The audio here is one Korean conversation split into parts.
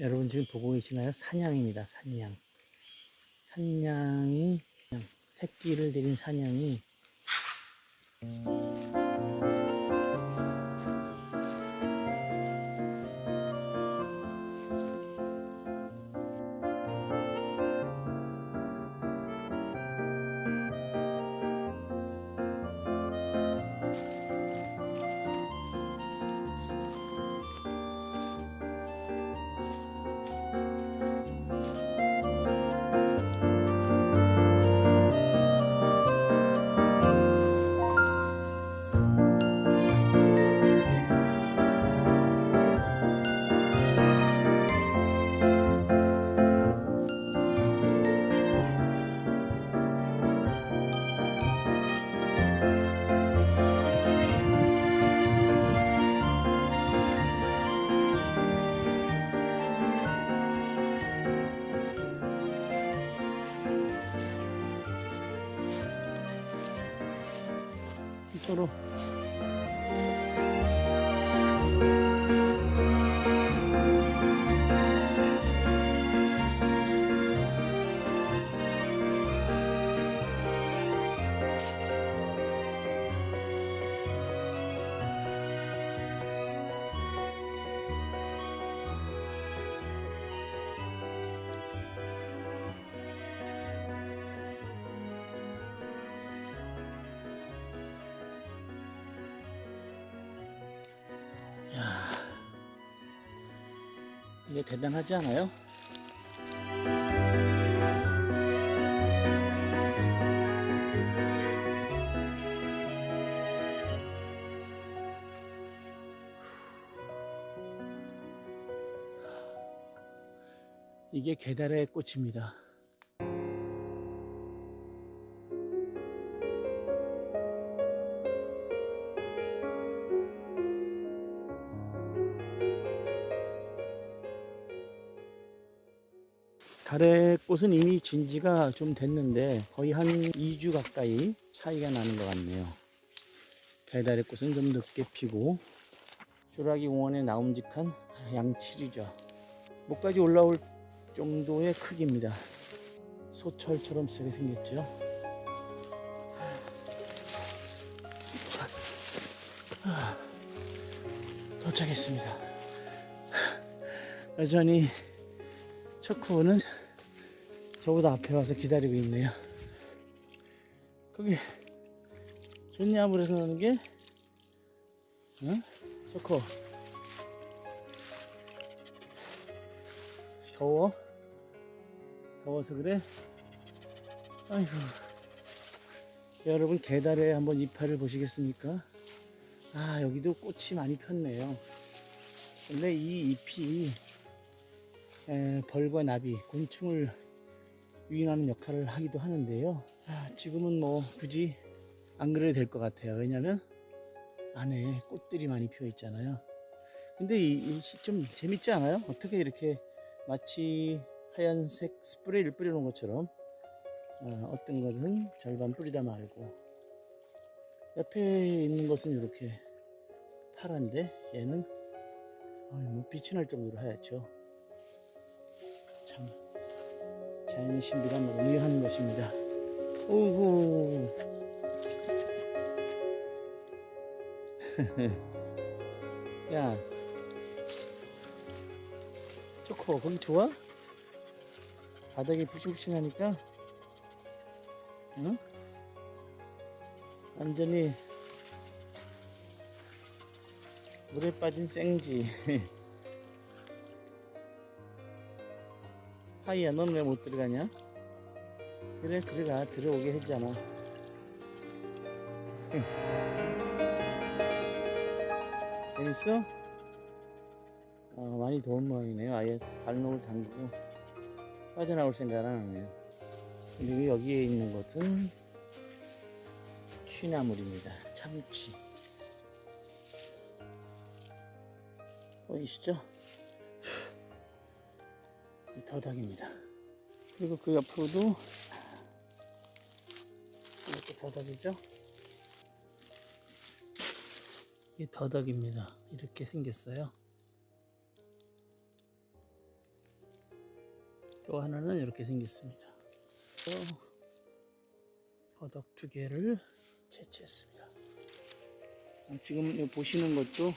여러분 지금 보고 계시나요? 사냥. 사냥이 그냥 새끼를 들인 사냥이 이쪽 이게 대단하지 않아요? 이게 계달의 꽃입니다. 가래꽃은 이미 진 지가 좀 됐는데 거의 한 2주 가까이 차이가 나는 것 같네요. 배달의 꽃은 좀 늦게 피고 조라기 공원에 나움직한 양칠이죠. 목까지 올라올 정도의 크기입니다. 소철처럼 세게 생겼죠. 도착했습니다. 여전히 초코는 저보다 앞에 와서 기다리고 있네요. 거기 좋냐 물에서 노는 게? 응? 초코. 더워? 더워서 그래? 아이고. 여러분 계달에 한번 이파를 보시겠습니까? 아 여기도 꽃이 많이 폈네요. 원래 이 잎이 에, 벌과 나비, 곤충을 유인하는 역할을 하기도 하는데요. 아, 지금은 뭐 굳이 안 그래도 될 것 같아요. 왜냐면 안에 꽃들이 많이 피어 있잖아요. 근데 이, 이, 좀 재밌지 않아요? 어떻게 이렇게 마치 하얀색 스프레이를 뿌려놓은 것처럼 어, 어떤 것은 절반 뿌리다 말고 옆에 있는 것은 이렇게 파란데 얘는 어, 뭐 빛이 날 정도로 하얗죠. 참 자연의 신비란 오묘한 것입니다. 오구 야 초코 거기 좋아? 바닥이 푹신푹신하니까 응? 완전히 물에 빠진 생쥐 하이야 넌왜못 들어가냐? 그래 들어가. 들어오게 했잖아. 재밌어? 어, 많이 더운 모양이네요. 아예 발목을 담그고 빠져나올 생각은 안 하네요. 그리고 여기에 있는 것은 취나물입니다. 참치. 보이시죠? 이 더덕입니다. 그리고 그 옆으로도 이것도 더덕이죠? 이 더덕입니다. 이렇게 생겼어요. 또 하나는 이렇게 생겼습니다. 또 허덕 두 개를 채취했습니다. 어, 지금 보시는 것도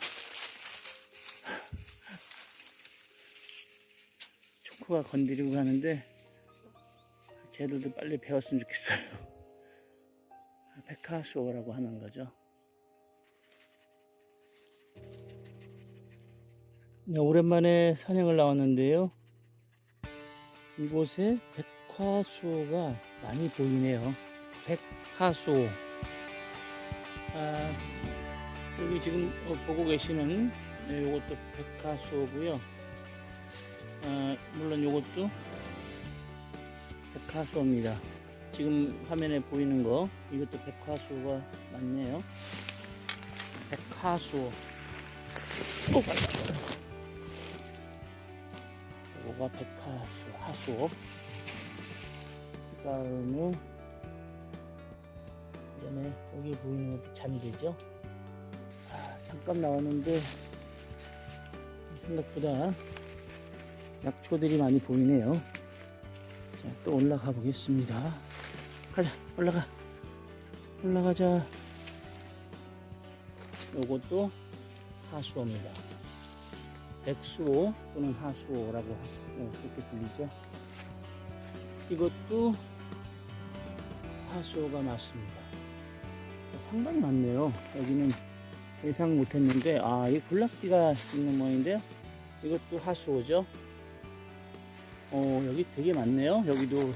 초코가 건드리고 가는데 쟤들도 빨리 배웠으면 좋겠어요. 백화수어라고 하는 거죠. 네, 오랜만에 산행을 나왔는데요. 이곳에 백화수어가 많이 보이네요. 백화수어. 아, 여기 지금 어, 보고 계시는 네, 요것도 백화수어고요. 아, 물론 요것도 백화수어입니다. 지금 화면에 보이는 거 이것도 백화수어가 맞네요. 어, 맞다. 요거가 백화수, 하수. 그 다음에, 그 다음에 여기 보이는 것도 잔디죠. 아, 잠깐 나왔는데, 생각보다 약초들이 많이 보이네요. 자, 또 올라가 보겠습니다. 가자, 올라가. 올라가자. 요것도 하수입니다. 백수호 또는 하수호라고 하시- 어, 그렇게 불리죠. 이것도 하수호가 맞습니다. 상당히 많네요. 여기는 예상 못했는데 아, 이 군락지가 있는 모양인데요. 이것도 하수호죠. 어, 여기 되게 많네요. 여기도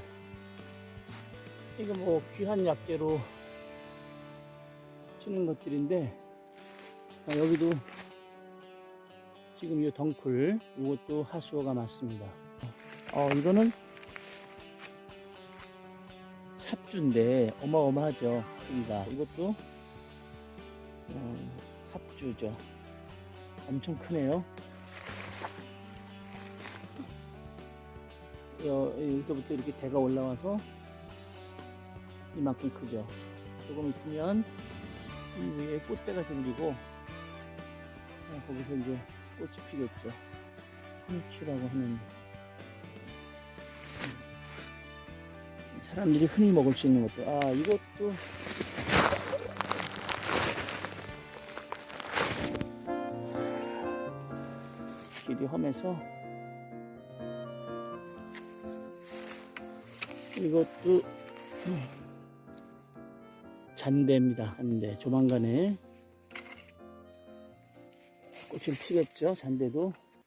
이거 뭐 귀한 약재로 치는 것들인데 아, 여기도 지금 이 덩쿨 이것도 하수어가 맞습니다. 어 이거는 삽주인데 어마어마하죠. 크기가 이것도 어, 삽주죠. 엄청 크네요. 여, 여기서부터 이렇게 대가 올라와서 이만큼 크죠. 조금 있으면 이 위에 꽃대가 생기고 어, 거기서 이제 꽃이 피겠죠. 상추라고 하는 사람들이 흔히 먹을 수 있는 것도 아 이것도 길이 험해서 이것도 음, 잔대입니다. 잔대 조만간에 꽃을 피겠죠. 잔대도